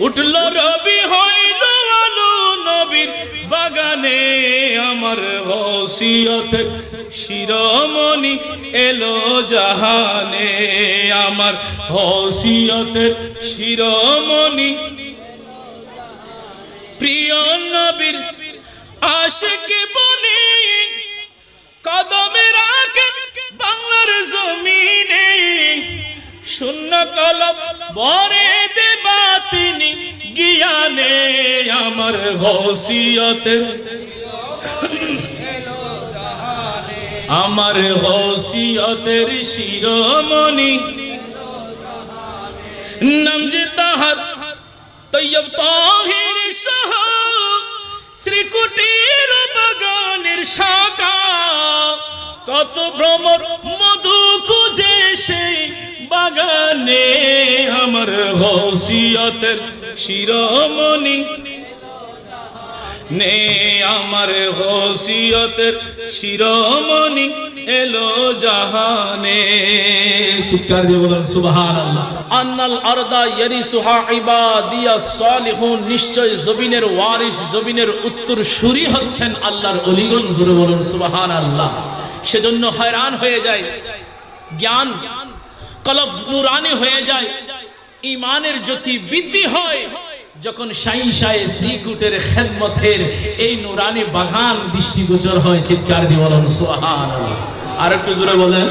উঠল রবি হইল আলু নবীর বাগানে। আমার হসিয়তের শিরোমণি এলো জাহানে। আমার হসিয়তের শিরোমণি প্রিয় নবীর আশেকে বনে। কদমে রাখেন বাংলার জমিনে। শূন্য কলব বরে তিনি জ্ঞানে আমার হসিয়তের আমার হসিয়তের শিরোমণি। নাম যে তাহার তৈয়ব তাহির সহ শ্রীকুটির বাগানের শাখা। কত ভ্রমর সেই বাগানে আমার হসিয়তের নে আমার হসিয়তের শিরোমণি এলো জাহানে। চিৎকার দিয়ে বলেন, সুবহানাল্লাহ। আন্নাল আরদা ইয়ারিসুহা ইবাদিয়া সালিহুন, নিশ্চয় জমিনের ওয়ারিস, জমিনের উত্তর সুরি হচ্ছেন আল্লাহর অলিগণ। জুড়ে বলুন, সুবহানাল্লাহ। সেজন্য হয়রান হয়ে যায়। জ্ঞান কলব নুরানি হয়ে যায়। ইমানের জ্যোতি বৃদ্ধি হয়। যখন সাই শায়ে শ্রীকুটের খেদমতের এই নুরানি বাগান দৃষ্টিগোচর হয় চিৎকার দিয়ে বলেন সোহান আর একটু জোরে বলেন।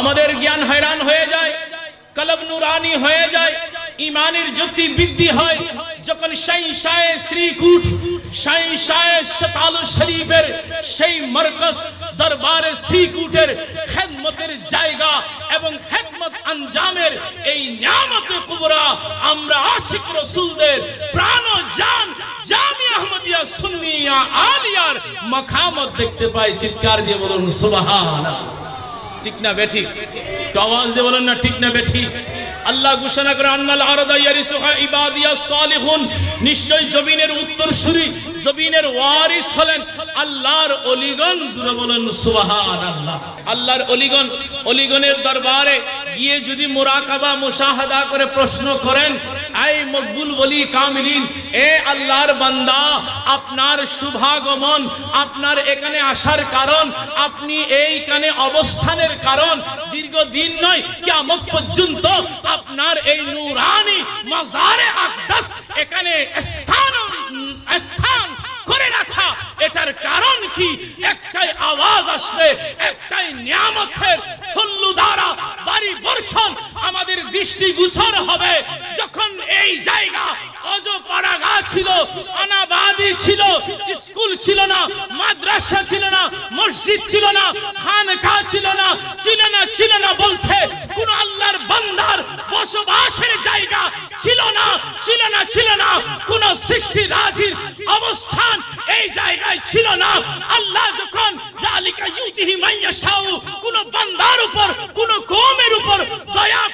আমাদের জ্ঞান হয়রান হয়ে যায় কলব নুরানি হয়ে যায়। ইমানের জ্যোতি বৃদ্ধি হয়, যখন শাই শায়ে শ্রীকুট শাই শায়ে শতালু শরীফের সেই মরকজ দরবারে শ্রীকুটের খেদমতের জায়গা এবং খেদমত আঞ্জামের এই নিয়ামতে কুবরা আমরা আশিক রসুলদের প্রাণ জান জামি আহমদিয়া সুন্নিয়া আলিয়ার মাখামত দেখতে পাই। চিৎকার দিয়ে বলুন, সুবহানাল্লাহ। ঠিক না বেঠিক? আওয়াজ দিয়ে বলেন না, ঠিক না বেঠিক? আল্লাহ ঘোষণা করে, আন্নাল আরদা ইয়ারিসুহা ইবাদিয়া সালিহুন। নিশ্চয় জমিনের উত্তরসূরি, জমিনের ওয়ারিস হলেন আল্লাহর অলিগণ, জুড়ে বলেন, সুবহানাল্লাহ। আল্লাহর অলিগণ, অলিগণের দরবারে গিয়ে যদি মুরাকাবা, মুশাহাদা করে প্রশ্ন করেন আই মকবুল বলি কামিলিন, এ আল্লাহর বান্দা, আপনার শুভাগমন, আপনার এখানে আসার কারণ, আপনি এইখানে অবস্থানের কারণ, দীর্ঘদিন নয়, কিয়ামত পর্যন্ত আপনার এই নূরানি মাজারে আকদাস এখানে স্থান স্থান করে রাখা। এটার কারণ কি? একটাই আওয়াজ আসবে, একটাই নিয়ামতের ফল্লু দ্বারা বাড়ি বর্ষণ আমাদের দৃষ্টি গুছর হবে। যখন এই জায়গা অজপাড়াগা ছিল অনাবাদি ছিল, স্কুল ছিল না, মাদ্রাসা ছিল না, মসজিদ ছিল না, খানকা ছিল না ছিল না ছিল না বলতে কোন বান্দার বসবাসের জায়গা ছিল না ছিল না ছিল না। কোন সৃষ্টি রাজির অবস্থান এই জায়গায় ছিল না। আল্লাহ যখন কোন বান্দার উপর, কোন কমের উপর দয়া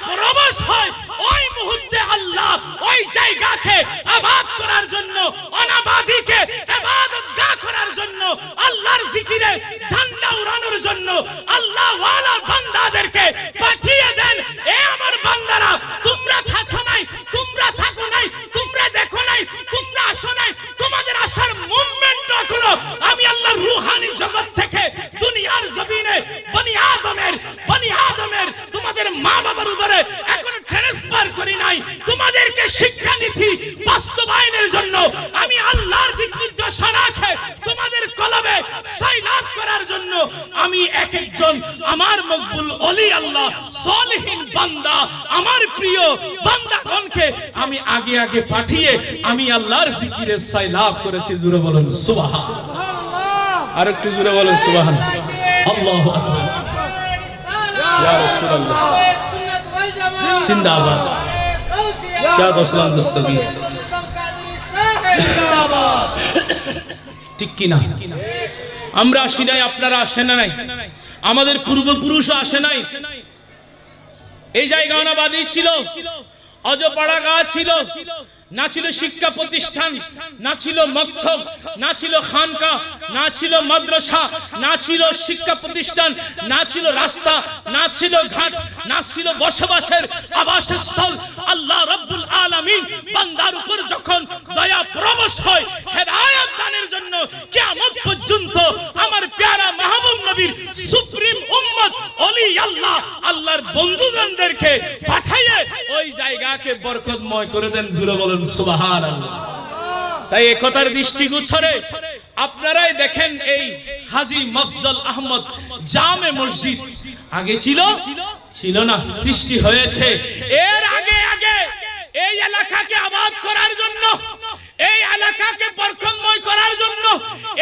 জমিনে বনি আদমের বনি আদমের তোমাদের মা বাবার উদরে এখনও ট্রান্সফার করি নাই। তোমাদেরকে শিক্ষানীতি বাস্তবায়নের জন্য আমি আল্লাহর দিক নির্দেশনা রাখে, তোমাদের কলবে সাইলাভ করার জন্য আমি এক একজন আমার মকবুল অলি আল্লাহ, সলিহীন বান্দা, আমার প্রিয় বান্দাগণকে আমি আগে আগে পাঠিয়ে আমি আল্লাহর জিকিরে সাইলাভ করেছি। জুড়ে বলুন সুবহান আর একটু জুড়ে বলুন সুবহান আল্লাহু আকবার। ইয়া রাসূলুল্লাহ। জিন্দাবাদ। ইয়া গোসলাম দস্তগীর ঠিক কিনা? আমরা আসি নাই আপনারা আসেন নাই। আমাদের পূর্বপুরুষও আসে নাই। এই জায়গা অনাবাদী ছিল। অজপাড়া গা ছিল না ছিল শিক্ষা প্রতিষ্ঠান, না ছিল মক্তব, না ছিল খানকা, না ছিল মাদ্রাসা, না ছিল শিক্ষা প্রতিষ্ঠান, না ছিল রাস্তা, না ছিল ঘাট, না ছিল বসবাসের আবাসস্থল। আল্লাহ রব্বুল আলামিন বান্দার উপর যখন দয়া প্রবশ হয়, হেদায়েত দানের জন্য কিয়ামত পর্যন্ত আমার প্যারা মাহবুব নবীর সুপ্রিম উম্মত অলি আল্লাহ, আল্লাহর বন্ধুগণদেরকে পাঠাইয়ে ওই জায়গাকে বরকতময় করে দেন, জুড়ে বলেন, সুবহানাল্লাহ। তাই একতার দৃষ্টিগোচরে আপনারাই দেখেন এই হাজি মফজল আহমদ জামে মসজিদ। আগে ছিল? ছিল না, সৃষ্টি হয়েছে। এর আগে আগে এই এলাকাকে আবাদ করার জন্য, এই এলাকাকে বরকতময় করার জন্য,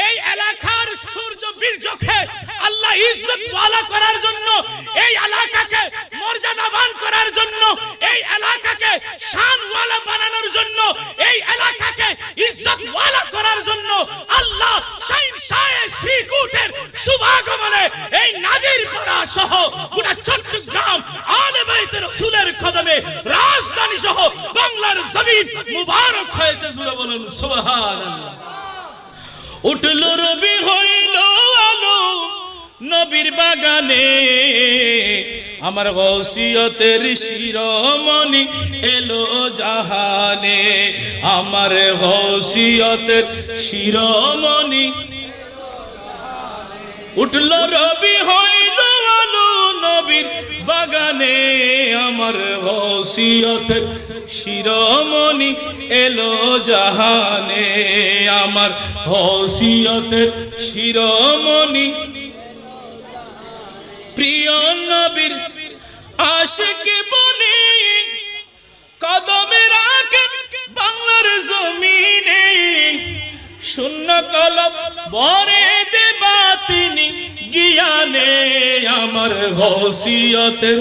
এই এলাকার সূর্য বীর্যকে আল্লাহ ইজ্জত ওয়ালা করার জন্য, এই এলাকাকে মর্যাদাবান করার জন্য, এই এলাকাকে শানওয়ালা বানানোর জন্য, এই এলাকাকে ইজ্জত ওয়ালা করার জন্য আল্লাহ শাইন শায়ে শ্রীকুটের শুভাগমনে এই নাজির পাড়া সহ গোটা চট্টগ্রাম আলে বাইতের রাসূলের কদমে রাজধানী সহ বাংলার জমিন মুবারক হয়েছে, জুড়ে বলুন, সুবহানাল্লাহ। উঠল রবি আলো নবীর বাগানে। আমার গৌসিয়তের শিরোমণি এলো জাহানে। আমার গৌসিয়তের শিরোমণি উঠল রবি, হইল আলো নবীর বাগানে। আমার গৌসিয়তের শিরোমণি এলো জাহানে। আমার হসিয়তের শিরোমণি প্রিয় নবীর আশিক বনে কদমে রাখেন বাংলার জমিনে। শূন্য কলম বরে দেবা তিনি জ্ঞানে আমার হসিয়তের।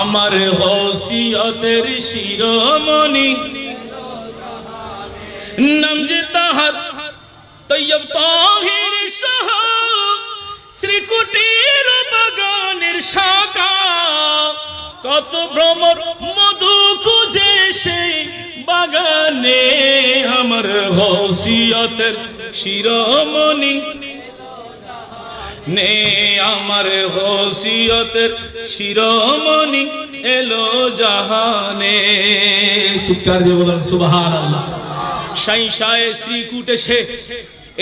আমার হসিয়তের শিরোমণি। নাম যে তাহার তৈয়ব তাহির সহ শ্রীকুটির বাগানের শাখা। কত ভ্রমর মধু খুঁজে সেই বাগানে আমার হসিয়তের শিরোমণি। নে আমার হসিয়তের শিরোমণি এলো জাহানে। চিৎকার দিয়ে বলেন, সুবহানাল্লাহ। সাই সায়ে শ্রীকুট এসে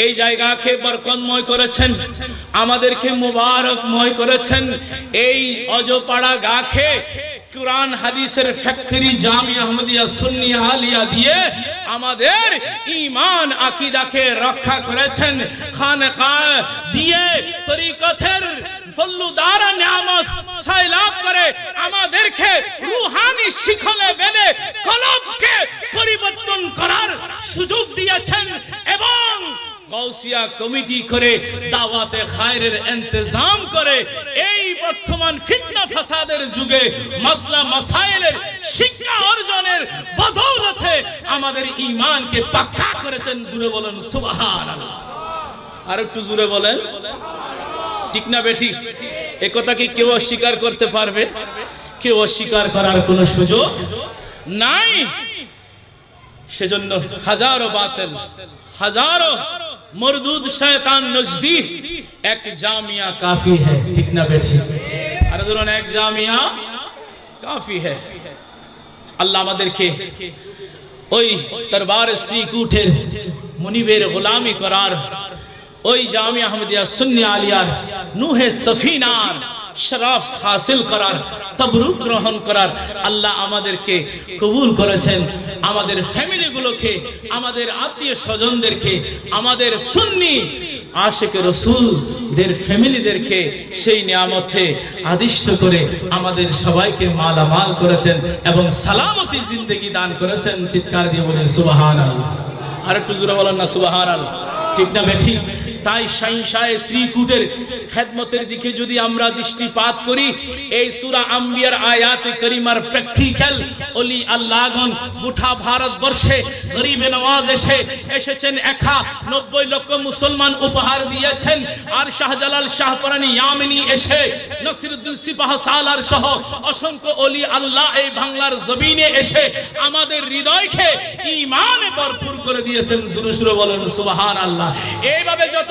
এই জায়গাকে বরকতময় করেছেন, আমাদেরকে মুবারকময় করেছেন। এই অজপাড়া গাকে কোরআন হাদিসের ফ্যাক্টরি আলিয়া দিয়ে আমাদের আকীদাকে রক্ষা করেছেন। খানকা দিয়ে তরিকতের ফল্লুদারা নিয়ামত সাইলাব করে আমাদেরকে রুহানি শিখলে বেলে কলবকে পরিবর্তন করার সুযোগ দিয়েছেন এবং গৌসিয়া কমিটি করে দাওয়াতে খায়রের ইন্তজাম করে এই বর্তমান ফিতনা ফাসাদের যুগে মাসলা মাসাইলের শিক্ষা অর্জনের বদৌলতে আমাদের ঈমানকে পাক্কা করেছেন জুড়ে বলেন সুবহানাল্লাহ। আর একটু জুড়ে বলেন। ঠিক না বেটি একথা কি কেউ অস্বীকার করতে পারবে? কেউ অস্বীকার করার কোনো সুযোগ নাই? সেজন্য হাজারো বাতিল, হাজারো মরদুদ শয়তান নজদীক এক জামিয়া কাফি है ঠিক না বেটি আর ধরুন এক জামিয়া কাফি है আল্লাহ আমাদেরকে ওই দরবার শ্রীকুঠের মুনিবের গোলামি করার ওই জামিয়া আহমদিয়া সুন্নি আলিয়ার নুহে সফিনার শরাফ হাসিল করার, তবরুক গ্রহণ করার আল্লাহ আমাদেরকে কবুল করেছেন। আমাদের ফ্যামিলিগুলোকে, আমাদের আত্মীয় স্বজনদেরকে, আমাদের সুন্নি আশেক রসুলদের ফ্যামিলিদেরকে সেই নিয়ামতে আদিষ্ট করে আমাদের সবাইকে মালামাল করেছেন এবং সালামতি জিন্দগি দান করেছেন। চিৎকার দিয়ে বলে সুবাহান আর একটু জোরে বলেন না সুবাহান ঠিক না, বেঠিক? তাই সাইনসায় শ্রীকুটের খেদমতের দিকে যদি আমরা দৃষ্টিপাত করি, এই সুরা আম্বিয়ার আয়াতে করিমার প্র্যাকটিক্যাল অলি আল্লাহগণ গোটা ভারতবর্ষে গরিবে নওয়াজ এসে এসেছেন, একা নব্বই লক্ষ মুসলমান উপহার দিয়েছেন। আর শাহজালাল শাহপরানি ইয়ামিনী এসে, নসিরুদ্দিন সিপাহ সালার সহ অসংখ্য অলি আল্লাহ এই বাংলার জমিনে এসে আমাদের হৃদয়কে ইমানে ভরপুর করে দিয়েছেন। জুরু সুরে বলেন সুবহান আল্লাহ এইভাবে যত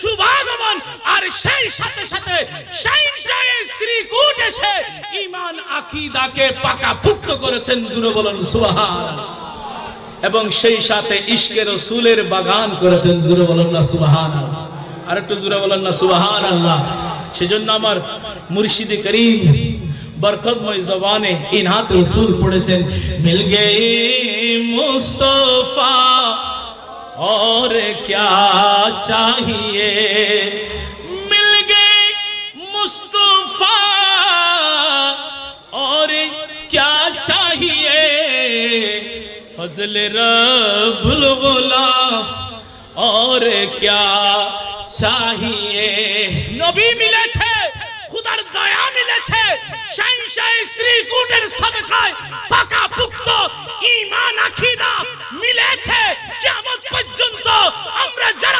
শুভাগমন আর সেই সাথে সাথে শ্রীকুট এসে ঈমান আকীদাকে পাকাপুক্ত করেছেন, জুড়ে বলেন এবং সেই সাথে বাগান করেছেন, জুড়ে বলেন না সুবাহান আর একটু জুড়ে বলেন না সুবাহান আল্লাহ সেজন্য আমার মুর্শিদি করিম বরকতময় জবানে ইনহাত রসুল পড়েছেন মিল গে মুস্তফা और क्या चाहिए मिल गए मुस्तफा और क्या चाहिए फजल रबुल गुलाम और क्या चाहिए নবী মিলেছে খুদার দয়া মিলেছে শাইনশাহ শ্রীকুটের সদকায় পাকা পুক্ত ঈমান আকীদা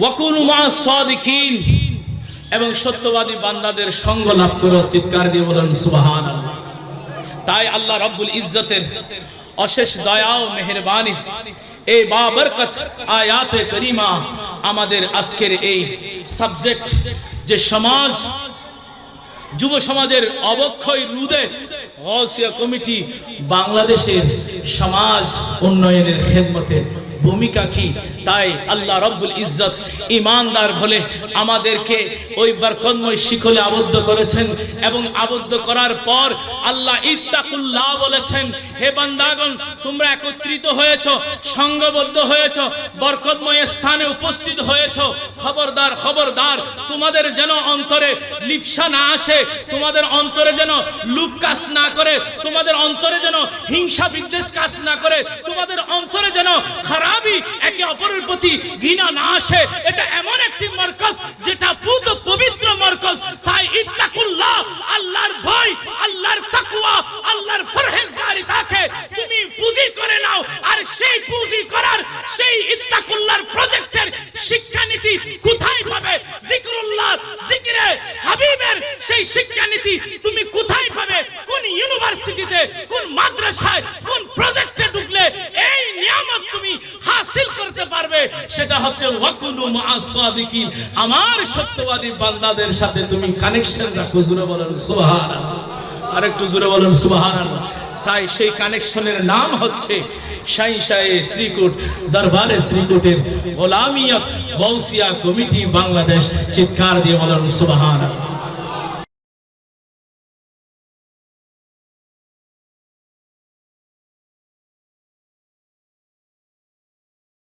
ওয়া কুনু মা'আস সাদিকিন। এবং সত্যবাদী বান্দাদের সঙ্গ লাভ করো, চিৎকার দিয়ে বলেন, সুবহানাল্লাহ। তাই আল্লাহ রাব্বুল ইজ্জতের অশেষ দয়া ও মেহেরবানি, এই বাবরকত আয়াতে করিমা আমাদের আজকের এই সাবজেক্ট যে সমাজ, যুব সমাজের অবক্ষয় রুদে গৌসিয়া কমিটি বাংলাদেশের সমাজ উন্নয়নের খেদমতে ভূমিকা কি? তাই আল্লাহ রব্বুল ইজ্জত ইমানদার বলে আমাদেরকে ওই বরকতময় শিকলে আবদ্ধ করেছেন এবং আবদ্ধ করার পর আল্লাহ ইত্তাকুল্লাহ বলেছেন, হে বান্দাগণ, তোমরা একত্রিত হয়েছো সংঘবদ্ধ হয়েছো, বরকতময় স্থানে উপস্থিত হয়েছো। খবরদার খবরদার, তোমাদের যেন অন্তরে লিপসা না আসে, তোমাদের অন্তরে যেন লুপ কাজ না করে, তোমাদের অন্তরে যেন হিংসা বিদ্বেষ কাজ না করে, তোমাদের অন্তরে যেন খারাপই একে অপরের প্রতি ঘৃণা না আসে। এটা এমন একটি মার্কাজ যেটা পুত পবিত্র মার্কাজ তাই ইত্তাকুল্লাহ, আল্লাহর ভয়, আল্লাহর আমার সত্যবাদী বান্দাদের সাথে তুমি কানেকশন রাখো জুড়ে বলেন সুবহানাল্লাহ। আরেকটু জুড়ে বলেন সুবহানাল্লাহ। তাই সেই কানেকশনের নাম হচ্ছে গোলামিয়া গৌসিয়া কমিটি বাংলাদেশ, চিৎকার দিয়ে বলেন সুবহানাল্লাহ।